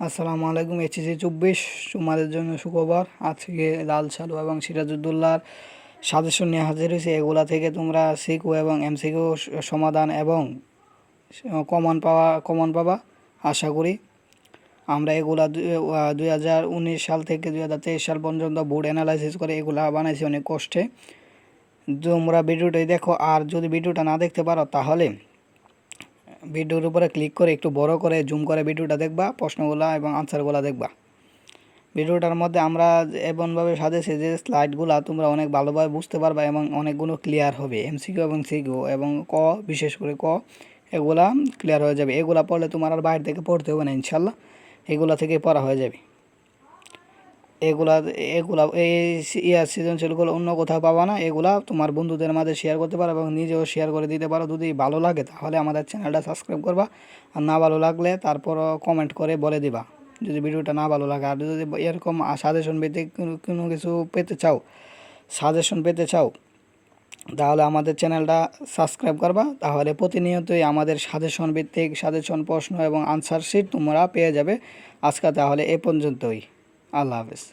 আসসালামু আলাইকুম এইচএসি চব্বিশ। তোমাদের জন্য সুখবর, আজকে লাল সালু এবং সিরাজউদ্দৌলার সাজেশন নিয়ে হাজির হয়েছে। এগুলা থেকে তোমরা সিকো এবং এমসিকিউ সমাধান এবং কমন পাওয়া, কমন পাবা। আশা করি আমরা এগুলা দুই হাজার উনিশ সাল থেকে দুই হাজার তেইশ সাল পর্যন্ত বোর্ড অ্যানালাইসিস করে এগুলা বানাইছি অনেক কষ্টে। তোমরা ভিডিওটাই দেখো, আর যদি ভিডিওটা না দেখতে পারো তাহলে ভিডিওর উপরে ক্লিক করে একটু বড় করে জুম করে ভিডিওটা দেখবা, প্রশ্নগুলো এবং আনসারগুলো দেখবা। ভিডিওটার মধ্যে আমরা এমনভাবে সাজেছি যে স্লাইডগুলো তোমরা অনেক ভালোভাবে বুঝতে পারবা এবং অনেকগুলো ক্লিয়ার হবে এমসিকিউ এবং সিকিউ এবং ক, বিশেষ করে ক, এগুলা ক্লিয়ার হয়ে যাবে। এগুলা পড়লে তোমার আর বাইরে থেকে পড়তে হবে না, ইনশাল্লাহ। এগুলা থেকে পড়া হয়ে যাবে। এগুলা এগুলা, এই ইয়ার সৃজনশীলগুলো অন্য কোথাও পাবা না। এগুলা তোমার বন্ধুদের মাঝে শেয়ার করতে পারো এবং নিজেও শেয়ার করে দিতে পারো। যদি ভালো লাগে তাহলে আমাদের চ্যানেলটা সাবস্ক্রাইব করবা। আর না ভালো লাগলে তারপর কমেন্ট করে বলে দিবা। যদি ভিডিওটা না ভালো লাগে, আর যদি এরকম সাজেশন পেতে কোনো কিছু পেতে চাও সাজেশন পেতে চাও, তাহলে আমাদের চ্যানেলটা সাবস্ক্রাইব করবা। তাহলে প্রতিনিয়তই আমাদের সাজেশন ভিত্তিক সাজেশন প্রশ্ন এবং আনসার শিট তোমরা পেয়ে যাবে। আজকে তাহলে এ পর্যন্তই। আল্লাহ হাফেজ